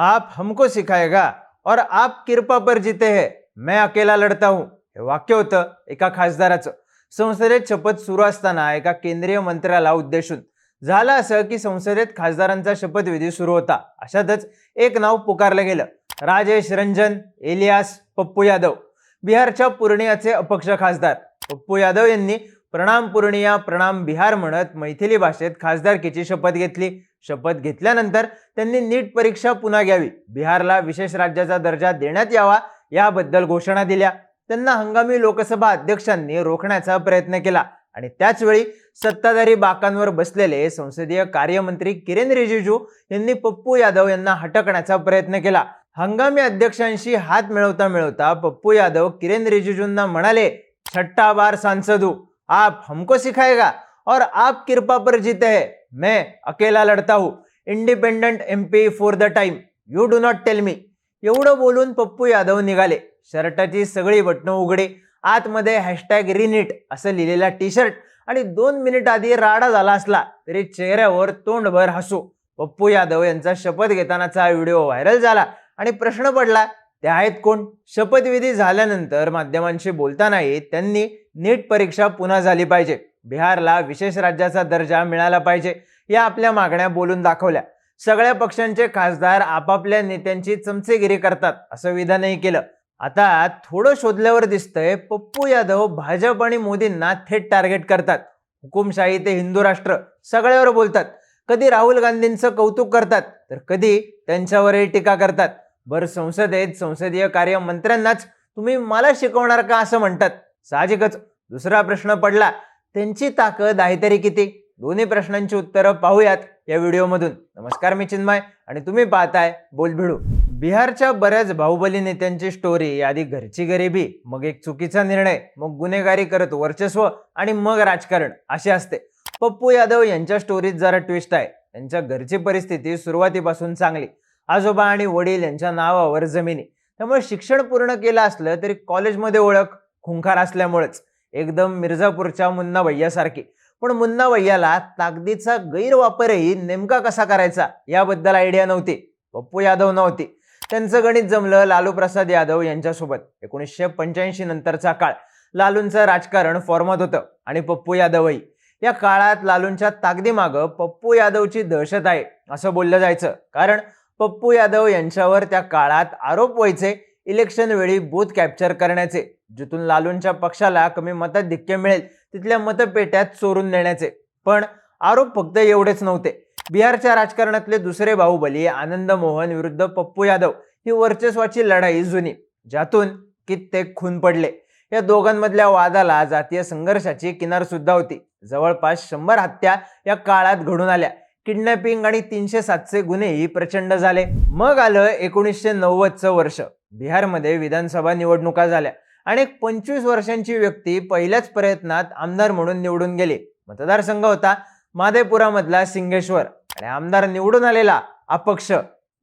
आप हमको सिखाएगा और आप कृपा पर जीते है। मैं अकेला लढता हूं। हे वाक्य होतं एका खासदाराचं। संसदेत शपथ सुरू असताना एका केंद्रीय मंत्र्याला उद्देशून झालं असं की संसदेत खासदारांचा शपथविधी सुरू होता. अशातच एक नाव पुकारलं गेलं. राजेश रंजन एलियास पप्पू यादव. बिहारच्या पूर्णियाचे अपक्ष खासदार. पप्पू यादव यांनी प्रणाम पूर्णिया प्रणाम बिहार म्हणत मैथिली भाषेत खासदारकीची शपथ घेतली. शपथ घेतल्यानंतर त्यांनी नीट परीक्षा पुन्हा घ्यावी. बिहारला विशेष राज्याचा दर्जा देण्यात यावा याबद्दल घोषणा दिल्या. त्यांना हंगामी लोकसभा अध्यक्षांनी रोखण्याचा प्रयत्न केला आणि त्याचवेळी सत्ताधारी बाकांवर बसलेले संसदीय कार्यमंत्री किरेन रिजिजू यांनी पप्पू यादव यांना हटकण्याचा प्रयत्न केला. हंगामी अध्यक्षांशी हात मिळवता मिळवता पप्पू यादव किरेन रिजिजूंना म्हणाले छट्टा बार सांसदू आप हमको सिखाएगा? और आप कृपा पर जीते हैं। मैं अकेला लढता हूं। Independent MP for the time you do not tell me एवढं बोलून पप्पू यादव निघाले. शर्टाची सगळी बटणं उघडी. आतमध्ये हॅशटॅग रिनिट असं लिहिलेला टी शर्ट आणि दोन मिनिट आधी राडा झाला असला तरी चेहऱ्यावर तोंडभर हसू. पप्पू यादव यांचा शपथ घेतानाचा व्हिडिओ व्हायरल झाला. आणि प्रश्न पडला ते आहेत कोण? शपथविधी झाल्यानंतर माध्यमांशी बोलतानाही त्यांनी नीट परीक्षा पुन्हा झाली पाहिजे. बिहारला विशेष राज्याचा दर्जा मिळाला पाहिजे या आपल्या मागण्या बोलून दाखवल्या. सगळ्या पक्षांचे खासदार आपापल्या नेत्यांची चमचेगिरी करतात असं विधानही केलं. आता थोडं शोधल्यावर दिसतंय पप्पू यादव भाजप आणि मोदींना थेट टार्गेट करतात. हुकुमशाही ते हिंदू राष्ट्र सगळ्यावर बोलतात. कधी राहुल गांधींचं कौतुक करतात तर कधी त्यांच्यावरही टीका करतात. बरं संसदेत संसदीय कार्य मंत्र्यांनाच तुम्ही मला शिकवणार का? असं म्हणतात. साहजिकच दुसरा प्रश्न पडला त्यांची ताकद आहे तरी किती? दोन्ही प्रश्नांची उत्तरं पाहूयात या व्हिडिओमधून. नमस्कार मी चिन्मय आणि तुम्ही पाहताय बोलभिडू. बिहारच्या बऱ्याच बाहुबली नेत्यांची स्टोरी आधी घरची गरिबी मग एक चुकीचा निर्णय मग गुन्हेगारी करत वर्चस्व आणि मग राजकारण असे असते. पप्पू यादव यांच्या स्टोरीत जरा ट्विस्ट आहे. त्यांच्या घरची परिस्थिती सुरुवातीपासून चांगली. आजोबा आणि वडील यांच्या नावावर जमिनी. त्यामुळे शिक्षण पूर्ण केलं असलं तरी कॉलेजमध्ये ओळख खुंखार असल्यामुळेच. एकदम मिर्झापूरच्या मुन्ना भैयासारखी पण मुन्ना भैयाला ताकदीचा गैरवापरही नेमका कसा करायचा याबद्दल आयडिया नव्हती. पप्पू यादव नव्हती. त्यांचं गणित जमलं लालू प्रसाद यादव यांच्यासोबत. एकोणीसशे पंच्याऐंशी नंतरचा काळ. लालूंचं राजकारण फॉर्मात होतं आणि पप्पू यादवही. या काळात लालूंच्या ताकदीमागं पप्पू यादवची दहशत आहे असं बोललं जायचं. कारण पप्पू यादव यांच्यावर त्या काळात आरोप व्हायचे इलेक्शन वेळी बूथ कॅप्चर करण्याचे. जिथून लालूंच्या पक्षाला कमी मताधिक्य मिळेल तिथल्या मतपेट्यात चोरून नेण्याचे. पण आरोप फक्त एवढेच नव्हते. बिहारच्या राजकारणातले दुसरे बाहुबली आनंद मोहन विरुद्ध पप्पू यादव ही वर्चस्वाची लढाई जुनी ज्यातून कित्येक खून पडले. या दोघांमधल्या वादाला जातीय संघर्षाची किनार सुद्धा होती. जवळपास शंभर हत्या या काळात घडून आल्या. किडनॅपिंग आणि तीनशे सातशे गुन्हेही प्रचंड झाले. मग आलं एकोणीसशे नव्वदचं वर्ष. बिहारमध्ये विधानसभा निवडणुका झाल्या. आणि एक पंचवीस वर्षांची व्यक्ती पहिल्याच प्रयत्नात आमदार म्हणून निवडून गेली. मतदारसंघ होता माधेपुरामधला सिंगेश्वर आणि आमदार निवडून आलेला अपक्ष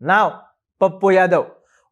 नाव पप्पू यादव.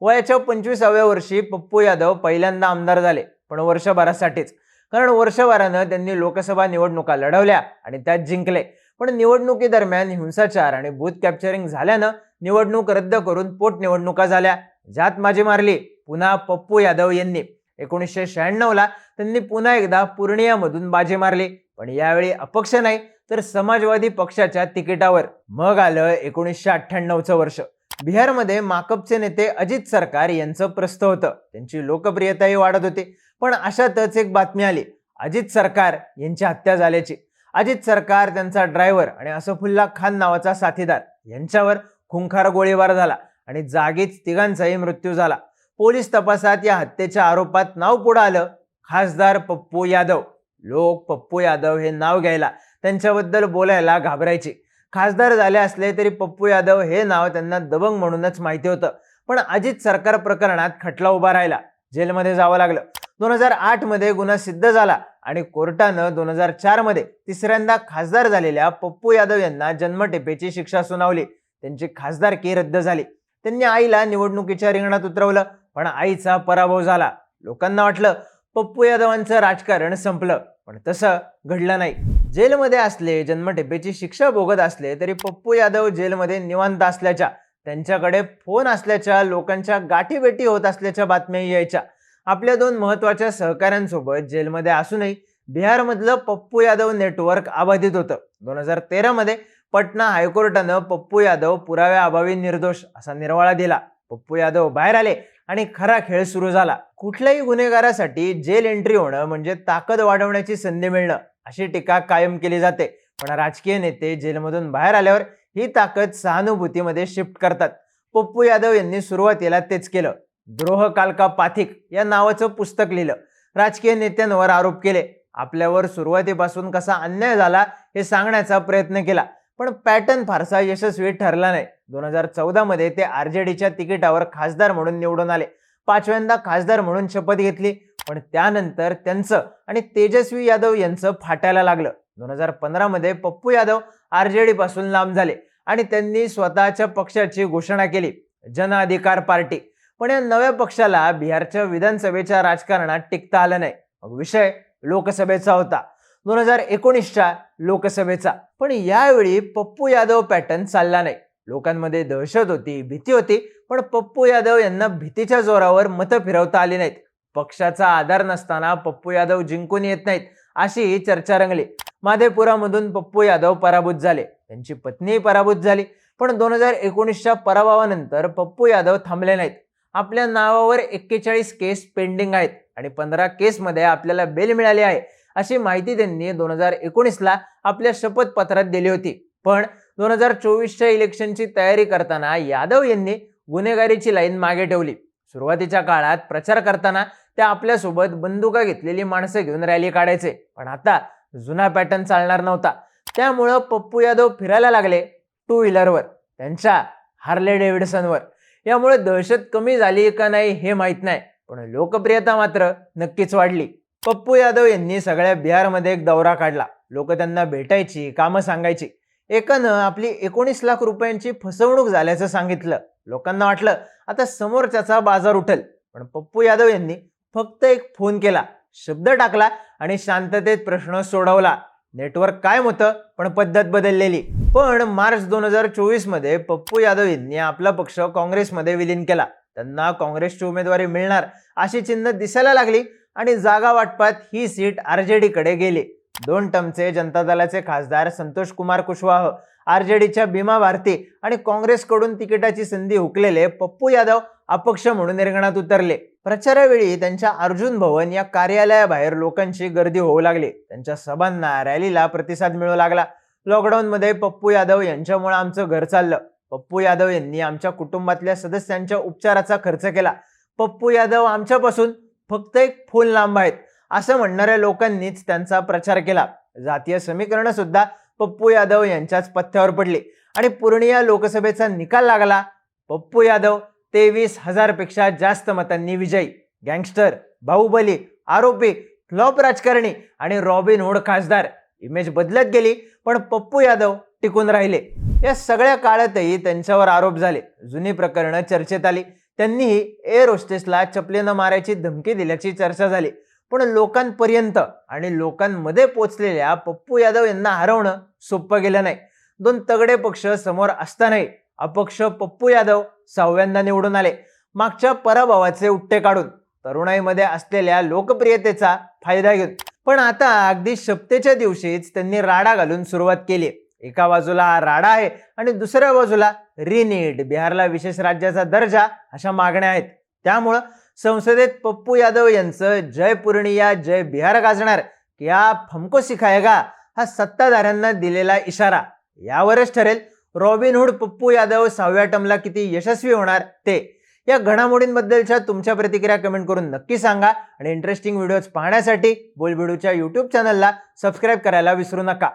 वयाच्या पंचवीसाव्या वर्षी पप्पू यादव पहिल्यांदा आमदार झाले पण वर्षभरासाठीच. कारण वर्षभरानं त्यांनी लोकसभा निवडणुका लढवल्या आणि त्यात जिंकले. पण निवडणुकीदरम्यान हिंसाचार आणि बूथ कॅप्चरिंग झाल्यानं निवडणूक रद्द करून पोटनिवडणुका झाल्या. ज्यात माझी मारली पुन्हा पप्पू यादव यांनी. एकोणीसशे शहाण्णवला त्यांनी पुन्हा एकदा पूर्णियामधून बाजी मारली. पण यावेळी अपक्ष नाही तर समाजवादी पक्षाच्या तिकिटावर. मग आलं एकोणीसशे अठ्ठ्याण्णवचं वर्ष. बिहारमध्ये माकपचे नेते अजित सरकार यांचं प्रस्थ होतं. त्यांची लोकप्रियताही वाढत होती. पण अशातच एक बातमी आली. अजित सरकार यांची हत्या झाल्याची. अजित सरकार त्यांचा ड्रायव्हर आणि असफुल्ला खान नावाचा साथीदार. यांच्यावर खुंखार गोळीबार झाला आणि जागीच तिघांचाही मृत्यू झाला. पोलीस तपासात या हत्येच्या आरोपात नाव पुढं आलं. खासदार पप्पू यादव. लोक पप्पू यादव हे नाव घ्यायला त्यांच्याबद्दल बोलायला घाबरायचे. खासदार झाले असले तरी पप्पू यादव हे नाव त्यांना दबंग म्हणूनच माहिती होतं. पण अजित सरकार प्रकरणात खटला उभा राहिला. जेलमध्ये जावं लागलं. दोन हजार आठमध्ये गुन्हा सिद्ध झाला आणि कोर्टानं दोन हजार चारमध्ये तिसऱ्यांदा खासदार झालेल्या पप्पू यादव यांना जन्मटेपेची शिक्षा सुनावली. त्यांची खासदारकी रद्द झाली. त्यांनी आईला निवडणुकीच्या रिंगणात उतरवलं. पण आईचा पराभव झाला. लोकांना वाटलं पप्पू यादवांचं राजकारण संपलं. पण तसं घडलं नाही. जेलमध्ये असले जन्मठेपेची शिक्षा भोगत असले तरी पप्पू यादव जेलमध्ये निवांत असल्याच्या त्यांच्याकडे फोन असल्याच्या लोकांच्या गाठीभेटी होत असल्याच्या बातम्याही यायच्या. आपल्या दोन महत्त्वाच्या सहकाऱ्यांसोबत जेलमध्ये असूनही बिहारमधलं पप्पू यादव नेटवर्क अबाधित होतं. दोन हजार तेरामध्ये पटना हायकोर्टानं पप्पू यादव पुराव्याअभावी निर्दोष असा निर्वाळा दिला. पप्पू यादव बाहेर आले आणि खरा खेळ सुरू झाला. कुठल्याही गुन्हेगारासाठी जेल एंट्री होणं म्हणजे ताकद वाढवण्याची संधी मिळणं अशी टीका कायम केली जाते. पण राजकीय नेते जेलमधून बाहेर आल्यावर ही ताकद सहानुभूतीमध्ये शिफ्ट करतात. पप्पू यादव यांनी सुरुवातीला तेच केलं. द्रोह कालका पाथिक या नावाचं पुस्तक लिहिलं. राजकीय नेत्यांवर आरोप केले. आपल्यावर सुरुवातीपासून कसा अन्याय झाला हे सांगण्याचा प्रयत्न केला. पण पॅटर्न फारसा यशस्वी ठरला नाही. दोन हजार चौदामध्ये ते आर जे डीच्या तिकिटावर खासदार म्हणून निवडून आले. पाचव्यांदा खासदार म्हणून शपथ घेतली. पण त्यानंतर त्यांचं आणि तेजस्वी यादव यांचं फाटायला लागलं. दोन हजार पंधरामध्ये पप्पू यादव आर जे पासून लांब झाले आणि त्यांनी स्वतःच्या पक्षाची घोषणा केली. जन अधिकार पार्टी. पण या नव्या पक्षाला बिहारच्या विधानसभेच्या राजकारणात टिकता आलं नाही. मग विषय लोकसभेचा होता. दोन हजार एकोणीसच्या लोकसभेचा. पण यावेळी पप्पू यादव पॅटर्न चालला नाही. लोकांमध्ये दहशत होती भीती होती पण पप्पू यादव यांना भीतीच्या जोरावर मतं फिरवता आली नाहीत. पक्षाचा आधार नसताना पप्पू यादव जिंकून येत नाहीत अशी चर्चा रंगली. माधेपुरामधून पप्पू यादव पराभूत झाले त्यांची पत्नीही पराभूत झाली पण दोन हजार एकोणीसच्या पराभवानंतर पप्पू यादव थांबले नाहीत. आपल्या नावावर एक्केचाळीस केस पेंडिंग आहेत आणि पंधरा केसमध्ये आपल्याला बेल मिळाली आहे अशी माहिती त्यांनी दोन हजार एकोणीसला आपल्या शपथपत्रात दिली होती. पण दोन हजार चोवीसच्या इलेक्शनची तयारी करताना यादव यांनी गुन्हेगारीची लाईन मागे ठेवली. सुरुवातीच्या काळात प्रचार करताना त्या आपल्यासोबत बंदुका घेतलेली माणसं घेऊन रॅली काढायचे पण आता जुना पॅटर्न चालणार नव्हता. त्यामुळं पप्पू यादव फिरायला लागले टू व्हीलरवर त्यांच्या हार्ले डेव्हिडसनवर. यामुळे दहशत कमी झाली का नाही हे माहीत नाही पण लोकप्रियता मात्र नक्कीच वाढली. पप्पू यादव यांनी सगळ्या बिहारमध्ये एक दौरा काढला. लोक त्यांना भेटायची कामं सांगायची. एकानं आपली एकोणीस लाख रुपयांची फसवणूक झाल्याचं सांगितलं. लोकांना वाटलं आता समोरच्याचा बाजार उठल. पण पप्पू यादव यांनी फक्त एक फोन केला शब्द टाकला आणि शांततेत प्रश्न सोडवला. नेटवर्क कायम होतं पण पद्धत बदललेली. पण मार्च दोन हजार चोवीसमध्ये पप्पू यादव यांनी आपला पक्ष काँग्रेसमध्ये विलीन केला. त्यांना काँग्रेसची उमेदवारी मिळणार अशी चिन्ह दिसायला लागली आणि जागा वाटपात ही सीट आर जे डीकडे गेली. दोन टमचे जनता दलाचे खासदार संतोष कुमार कुशवाह आरजेडीच्या भीमा भारती आणि काँग्रेसकडून तिकिटाची संधी हुकलेले पप्पू यादव अपक्ष म्हणून निर्गणात उतरले. प्रचारावेळी त्यांच्या अर्जुन भवन या कार्यालयाबाहेर लोकांची गर्दी होऊ लागली. त्यांच्या सभांना रॅलीला प्रतिसाद मिळू लागला. लॉकडाऊनमध्ये पप्पू यादव यांच्यामुळे आमचं घर चाललं. पप्पू यादव यांनी आमच्या कुटुंबातल्या सदस्यांच्या उपचाराचा खर्च केला. पप्पू यादव आमच्यापासून फक्त एक फोन लांब आहेत. असं म्हणणाऱ्या लोकांनीच त्यांचा प्रचार केला. जातीय समीकरण सुद्धा पप्पू यादव यांच्याच पथ्यावर पडली. आणि पूर्णिया लोकसभेचा निकाल लागला पप्पू यादव तेवीस हजारपेक्षा जास्त मतांनी विजयी. गँगस्टर बाहुबली आरोपी फ्लॉप राजकारणी आणि रॉबिन हुड खासदार. इमेज बदलत गेली पण पप्पू यादव टिकून राहिले. या सगळ्या काळातही त्यांच्यावर आरोप झाले. जुनी प्रकरणं चर्चेत आली. त्यांनीही एअर होस्टेसला चपलेनं मारायची धमकी दिल्याची चर्चा झाली. पण लोकांपर्यंत आणि लोकांमध्ये पोचलेल्या पप्पू यादव यांना हरवणं सोपं गेलं नाही. दोन तगडे पक्ष समोर असतानाही अपक्ष पप्पू यादव सहाव्यांदा निवडून आले. मागच्या पराभवाचे उट्टे काढून तरुणाईमध्ये असलेल्या लोकप्रियतेचा फायदा घेऊन. पण आता अगदी शपतेच्या दिवशीच त्यांनी राडा घालून सुरुवात केली एका बाजूला हा राडा आहे आणि दुसऱ्या बाजूला रिनीट बिहारला विशेष राज्याचा दर्जा अशा मागण्या आहेत. त्यामुळं संसदेत पप्पू यादव यांचं जय पूर्णिया जय बिहार गाजणार. या फमको शिखायगा हा सत्ताधाऱ्यांना दिलेला इशारा. यावरच ठरेल. रॉबिनहूड पप्पू यादव सहाव्या टर्मला किती यशस्वी होणार ते. या घडामोडींबद्दलच्या तुमच्या प्रतिक्रिया कमेंट करून नक्की सांगा. आणि इंटरेस्टिंग व्हिडिओज पाहण्यासाठी बोलबिडूच्या यूट्यूब चॅनलला सबस्क्राईब करायला विसरू नका.